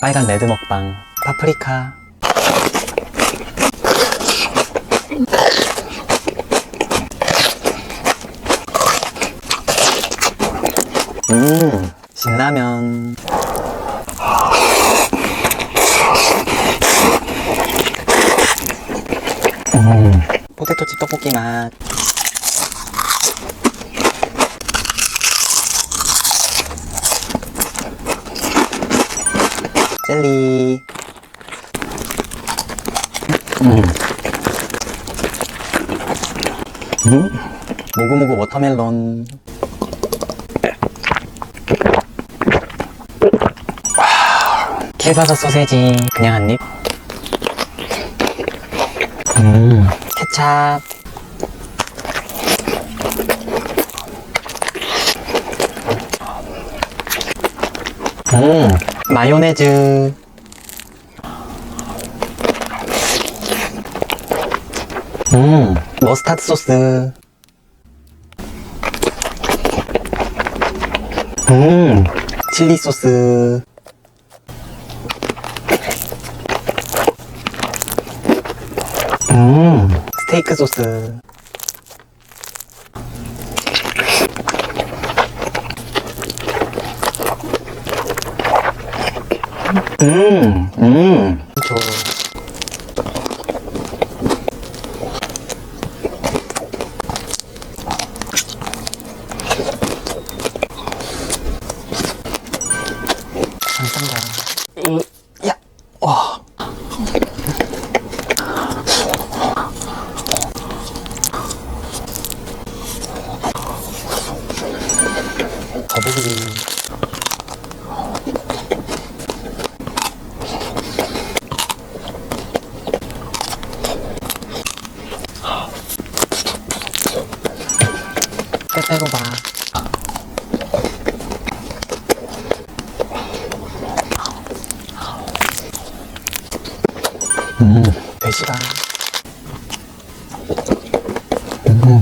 빨간 레드 먹방 파프리카. 음 신라면. 음 포테토칩 떡볶이 맛 젤리. 음. 음. 모구모구 워터멜론. 와, 킬바사 소세지. 그냥 한입? 음, 케찹. 음, 마요네즈 음, 머스타드 소스. 음, 칠리 소스. 음, 스테이크 소스. 음, 음, 저. 감사합니다. 으, 야, 와. 거북이. 봐. 음, 돼지다. 음.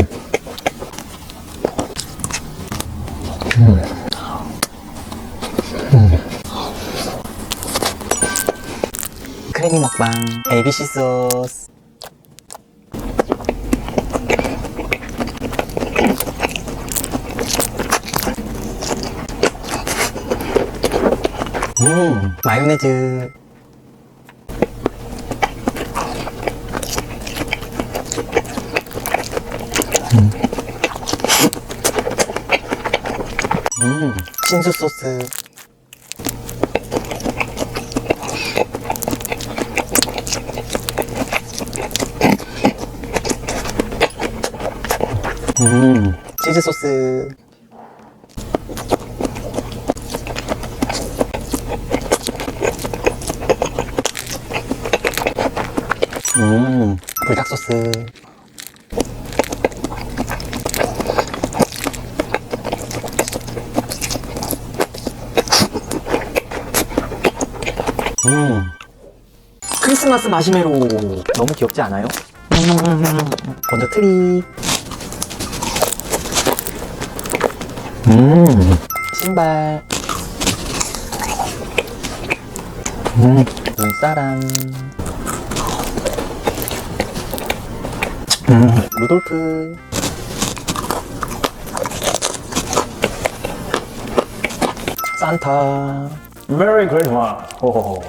음. 음. 크래미 먹방, ABC 소스. 음, 마요네즈. 음, 신수 소스. 음, 치즈 소스. 음, 불닭 소스. 음. 크리스마스 마시멜로 너무 귀엽지 않아요? 먼저 트리. 음. 신발. 음. 눈사람. 음. 루돌프. 산타. 메리 크리스마스. 호호호.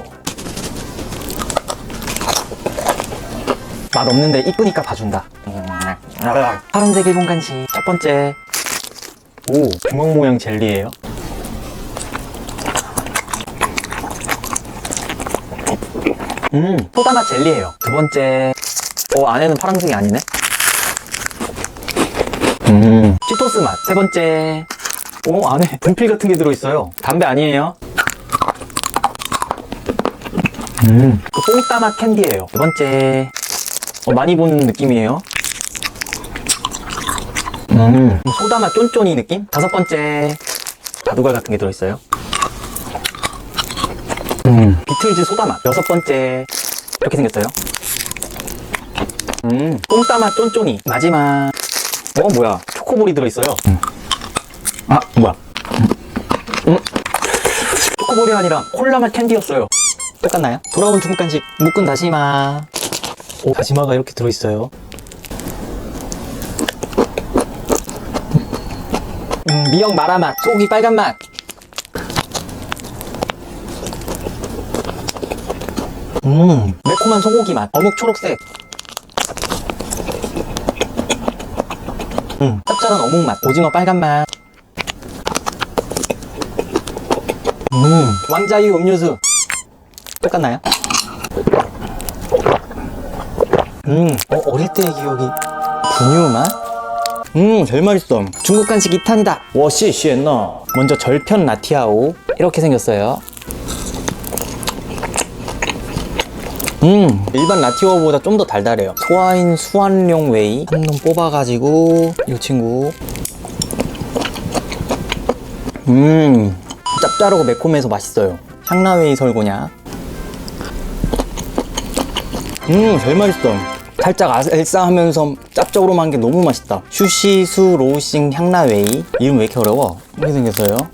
맛 없는데 이쁘니까 봐준다. 음. 파란색 일본 간식 첫 번째. 오, 구멍 모양 젤리예요. 음, 소다맛 젤리예요. 두 번째. 어, 안에는 파란색이 아니네. 음, 치토스 맛. 세 번째. 오, 안에 분필 같은 게 들어있어요. 담배 아니에요? 음, 그 뽕따 맛 캔디예요. 두 번째. 어, 많이 본 느낌이에요. 음, 소다 맛 쫀쫀이 느낌? 다섯 번째. 자두갈 같은 게 들어있어요. 음, 비틀즈 소다 맛. 여섯 번째. 이렇게 생겼어요. 음, 뽕따 맛 쫀쫀이. 마지막. 어, 뭐야. 초코볼이 들어있어요. 음. 아, 뭐야. 음. 초코볼 콜라볼이 아니라 콜라맛 캔디였어요. 똑같나요? 돌아온 중국 간식 묶은 다시마. 오, 다시마가 이렇게 들어있어요. 음, 미역 마라 맛, 소고기 빨간 맛. 음, 매콤한 소고기 맛, 어묵 초록색. 음, 짭짤한 어묵 맛, 오징어 빨간 맛. 음, 왕자유 음료수. 똑같나요? 음, 어, 어릴 때의 기억이. 분유 맛? 음, 제일 맛있어. 중국 간식 2탄이다. 워시, 시엔너. 먼저 절편 라티아오. 이렇게 생겼어요. 음, 일반 라티오보다 좀 더 달달해요. 소아인 수완룡 웨이. 한 놈 뽑아가지고, 이 친구. 음, 짭짤하고 매콤해서 맛있어요. 향나웨이 설고냐. 음, 제일 맛있어. 살짝 알싸하면서 짭조름한 게 너무 맛있다. 슈시수 로우싱 향나웨이. 이름 왜 이렇게 어려워? 이렇게 생겼어요.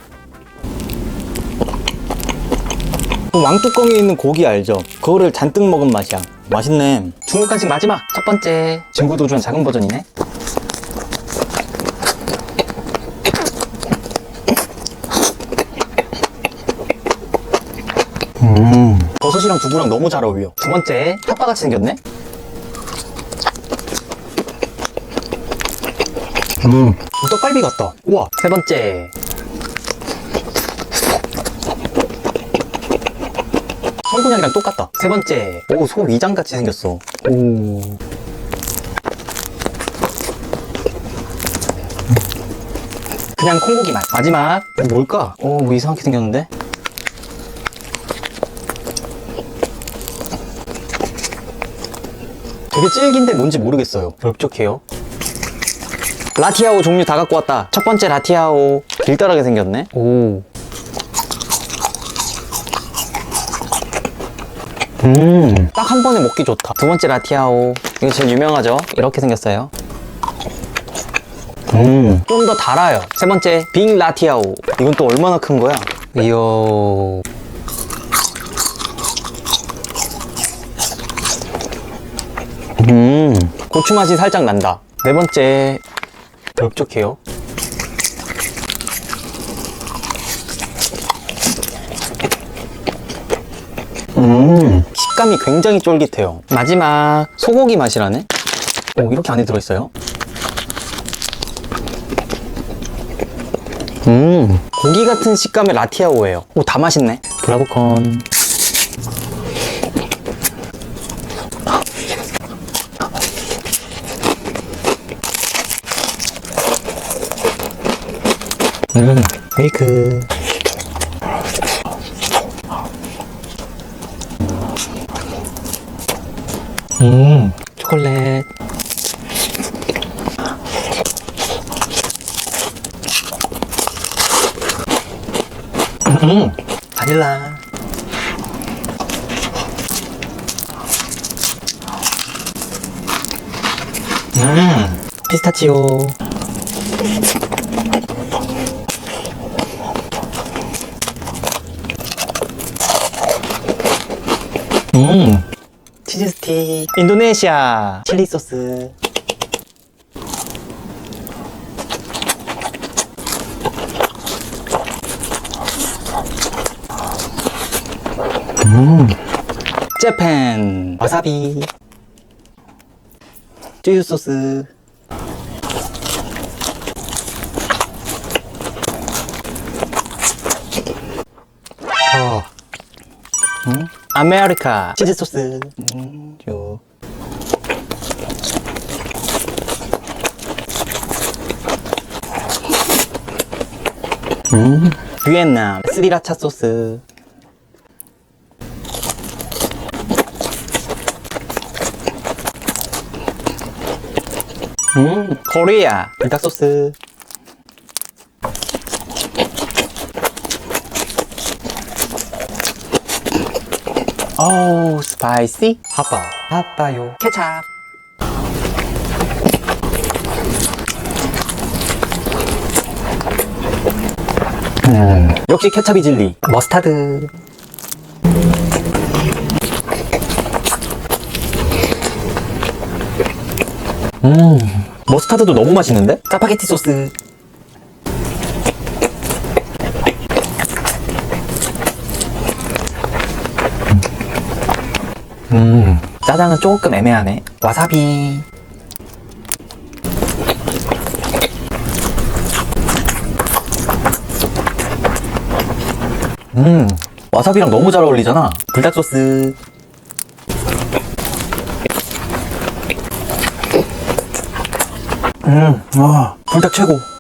그 왕뚜껑에 있는 고기 알죠? 그거를 잔뜩 먹은 맛이야. 맛있네. 중국 간식 마지막 첫 번째 증구 도주한 작은 버전이네. 음. 버섯이랑 두부랑 너무 잘 어울려. 두 번째 핫바같이 생겼네. 음. 떡갈비 같다. 우와. 세 번째. 성군양이랑 똑같다. 세 번째. 오, 소 위장 같이 생겼어. 오. 그냥 콩고기 맛. 마지막. 이거 뭘까? 오, 뭐 이상하게 생겼는데? 되게 질긴데 뭔지 모르겠어요. 넓적해요. 라티아오 종류 다 갖고 왔다. 첫 번째 라티아오. 길다랗게 생겼네. 오. 음. 딱 한 번에 먹기 좋다. 두 번째 라티아오. 이거 제일 유명하죠? 이렇게 생겼어요. 음. 좀 더 달아요. 세 번째, 빅 라티아오. 이건 또 얼마나 큰 거야? 이야. 음. 고추 맛이 살짝 난다. 네 번째, 넓적해요. 음. 식감이 굉장히 쫄깃해요. 마지막, 소고기 맛이라네? 오, 이렇게 안에 들어있어요? 음, 고기 같은 식감의 라티아오예요. 오, 다 맛있네. 브라보콘. 음, 베이크. 음, 초콜릿. 음, 바닐라. 음, 피스타치오. 음, 치즈 스틱. 인도네시아. 칠리 소스. 음. 재팬. 와사비. 쯔유 소스. 아메리카 치즈 소스. 음, 요. 음, 비엔남 스리라차 소스. 음, 코리아 불닭 소스. 오, 스파이시. 핫바. 핫바요. 케찹. 음, 역시 케찹이 진리. 머스타드. 음, 머스타드도 너무 맛있는데? 짜파게티 소스. 음, 짜장은 조금 애매하네. 와사비. 음, 와사비랑 너무 잘 어울리잖아. 불닭 소스. 음, 와, 불닭 최고.